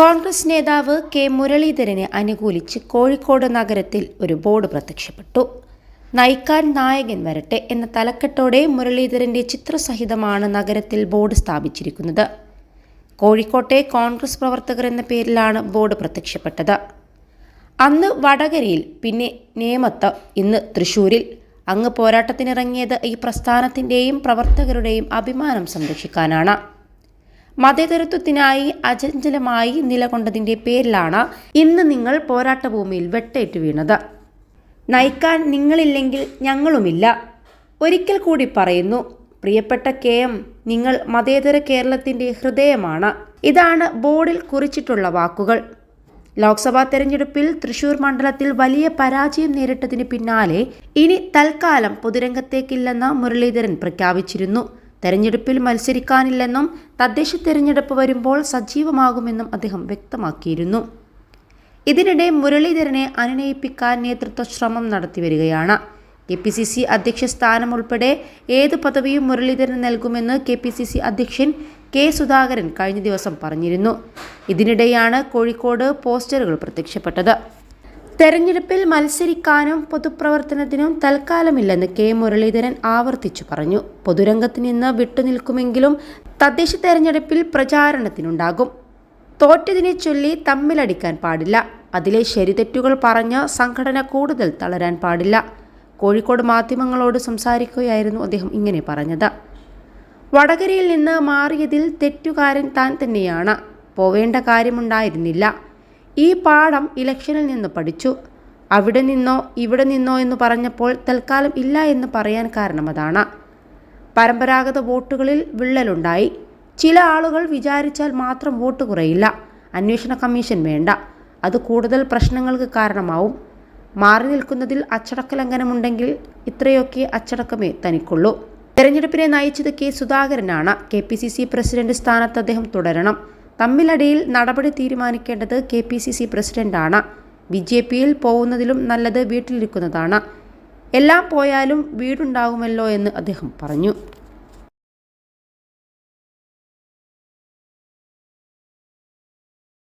കോൺഗ്രസ് നേതാവ് കെ മുരളീധരനെ അനുകൂലിച്ച് കോഴിക്കോട് നഗരത്തിൽ ഒരു ബോർഡ് പ്രത്യക്ഷപ്പെട്ടു. നയിക്കാൻ നായകൻ വരട്ടെ എന്ന തലക്കെട്ടോടെ മുരളീധരന്റെ ചിത്രസഹിതമാണ് നഗരത്തിൽ ബോർഡ് സ്ഥാപിച്ചിരിക്കുന്നത്. കോഴിക്കോട്ടെ കോൺഗ്രസ് പ്രവർത്തകർ എന്ന പേരിലാണ് ബോർഡ് പ്രത്യക്ഷപ്പെട്ടത്. അന്ന് വടകരയിൽ പിന്നെ നേമത്ത് ഇന്ന് തൃശൂരിൽ. അങ്ങ് പോരാട്ടത്തിനിറങ്ങിയത് ഈ പ്രസ്ഥാനത്തിന്റെയും പ്രവർത്തകരുടെയും അഭിമാനം സംരക്ഷിക്കാനാണ്. മതേതരത്വത്തിനായി അചഞ്ചലമായി നിലകൊണ്ടതിന്റെ പേരിലാണ് ഇന്ന് നിങ്ങൾ പോരാട്ടഭൂമിയിൽ വെട്ടേറ്റ് വീണത് നയിക്കാൻ നിങ്ങളില്ലെങ്കിൽ ഞങ്ങളുമില്ല. ഒരിക്കൽ കൂടി പറയുന്നു പ്രിയപ്പെട്ട കെ എം നിങ്ങൾ മതേതര കേരളത്തിന്റെ ഹൃദയമാണ്. ഇതാണ് ബോർഡിൽ കുറിച്ചിട്ടുള്ള വാക്കുകൾ. ലോക്സഭാ തെരഞ്ഞെടുപ്പിൽ തൃശൂർ മണ്ഡലത്തിൽ വലിയ പരാജയം നേരിട്ടതിന് പിന്നാലെ ഇനി തൽക്കാലം പൊതുരംഗത്തേക്കില്ലെന്ന് മുരളീധരൻ പ്രഖ്യാപിച്ചിരുന്നു. തെരഞ്ഞെടുപ്പിൽ മത്സരിക്കാനില്ലെന്നും തദ്ദേശ തെരഞ്ഞെടുപ്പ് വരുമ്പോൾ സജീവമാകുമെന്നും അദ്ദേഹം വ്യക്തമാക്കിയിരുന്നു. ഇതിനിടെ മുരളീധരനെ അനുനയിപ്പിക്കാൻ നേതൃത്വ ശ്രമം നടത്തിവരികയാണ് കെ പി സി സി അധ്യക്ഷ സ്ഥാനം ഉൾപ്പെടെ ഏത് പദവിയും മുരളീധരൻ നൽകുമെന്ന് കെ പി സി സി അധ്യക്ഷൻ കെ സുധാകരൻ കഴിഞ്ഞ ദിവസം പറഞ്ഞിരുന്നു. ഇതിനിടെയാണ് കോഴിക്കോട് പോസ്റ്ററുകൾ പ്രത്യക്ഷപ്പെട്ടത്. തെരഞ്ഞെടുപ്പിൽ മത്സരിക്കാനും പൊതുപ്രവർത്തനത്തിനും തൽക്കാലമില്ലെന്ന് കെ മുരളീധരൻ ആവർത്തിച്ചു പറഞ്ഞു. പൊതുരംഗത്ത് നിന്ന് വിട്ടുനിൽക്കുമെങ്കിലും തദ്ദേശ തെരഞ്ഞെടുപ്പിൽ പ്രചാരണത്തിനുണ്ടാകും. തോറ്റതിനെ ചൊല്ലി തമ്മിലടിക്കാൻ പാടില്ല. അതിലെ ശരിതെറ്റുകൾ പറഞ്ഞ് സംഘടന കൂടുതൽ തളരാൻ പാടില്ല. കോഴിക്കോട് മാധ്യമങ്ങളോട് സംസാരിക്കുകയായിരുന്നു അദ്ദേഹം ഇങ്ങനെ പറഞ്ഞത്. വടകരയിൽ നിന്ന് മാറിയതിൽ തെറ്റുകാരൻ താൻ തന്നെയാണ്. പോവേണ്ട കാര്യമുണ്ടായിരുന്നില്ല. ഈ പാഠം ഇലക്ഷനിൽ നിന്ന് പഠിച്ചു. അവിടെ നിന്നോ ഇവിടെ നിന്നോ എന്ന് പറഞ്ഞപ്പോൾ തൽക്കാലം ഇല്ല എന്ന് പറയാൻ കാരണം അതാണ്. പരമ്പരാഗത വോട്ടുകളിൽ വിള്ളലുണ്ടായി. ചില ആളുകൾ വിചാരിച്ചാൽ മാത്രം വോട്ട് കുറയില്ല. അന്വേഷണ കമ്മീഷൻ വേണ്ട. അത് കൂടുതൽ പ്രശ്നങ്ങൾക്ക് കാരണമാവും. മാറി നിൽക്കുന്നതിൽ അച്ചടക്ക ലംഘനമുണ്ടെങ്കിൽ ഇത്രയൊക്കെ അച്ചടക്കമേ തനിക്കുള്ളൂ. തെരഞ്ഞെടുപ്പിനെ നയിച്ചത് K സുധാകരനാണ്. K P C C president സ്ഥാനത്ത് അദ്ദേഹം തുടരണം. തമ്മിലടിയിൽ നടപടി തീരുമാനിക്കേണ്ടത് കെ പി സി സി പ്രസിഡന്റാണ്. ബി ജെ പിയിൽ പോകുന്നതിലും നല്ലത് വീട്ടിലിരിക്കുന്നതാണ്. എല്ലാം പോയാലും വീടുണ്ടാകുമല്ലോ എന്ന് അദ്ദേഹം പറഞ്ഞു.